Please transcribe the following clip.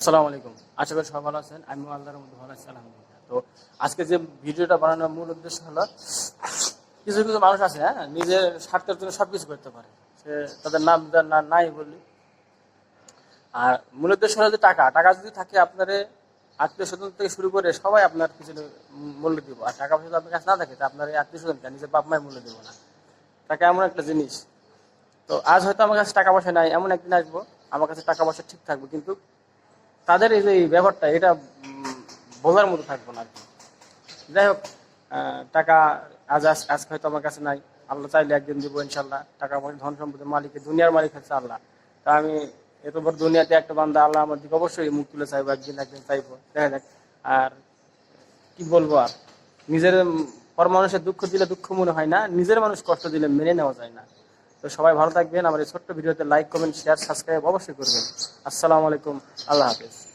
আসসালামু আলাইকুম। আশা করি সবাই ভালো আছেন। আমি আল্লাহর মধ্যে ভালো আছি, আলহামদুলিল্লাহ। তো আজকে যে ভিডিওটা বানানোর মূল উদ্দেশ্য হলো, কিছু কিছু মানুষ আছে হ্যাঁ নিজের স্বার্থের জন্য সব কিছু করতে পারে। সে তাদের নাম না, নাই বললি আর মূল উদ্দেশ্য হলো যে টাকা। টাকা যদি থাকে আপনার, আত্মীয় স্বজন থেকে শুরু করে সবাই আপনার কিছু মূল্য দিব। আর টাকা পয়সা আপনার কাছে না থাকে, তা আপনার আত্মীয় স্বজন নিজের বাপ মায়ের মূল্য দিব না। টাকা এমন একটা জিনিস। তো আজ হয়তো আমার কাছে টাকা পয়সা নাই, এমন একদিন আসব, আমার কাছে টাকা পয়সা ঠিক থাকবে, কিন্তু তাদের এই যে ব্যাপারটা এটা বোঝার মতো থাকব না আর কি। যাই হোক টাকা আজ আজকে হয়তো আমার কাছে নাই। আল্লাহ চাইলে একদিন দিব ইনশাল্লাহ টাকা পয়সা, ধন সম্পদের মালিক দুনিয়ার মালিক হচ্ছে আল্লাহ। তা আমি এত বড় দুনিয়াতে একটা বান্দা আল্লাহ আমার দিকে অবশ্যই মুখ তুলে চাইব, একদিন একদিন চাইব। দেখা যাক, আর কি বলব আর? নিজের পর মানুষের দুঃখ দিলে দুঃখ মনে হয় না, নিজের মানুষ কষ্ট দিলে মেনে নেওয়া যায় না। তো সবাই ভালো থাকবেন। আমার এই ছোট্ট ভিডিওতে লাইক কমেন্ট শেয়ার সাবস্ক্রাইব অবশ্যই করবেন। আসসালামু আলাইকুম। আল্লাহ হাফেজ।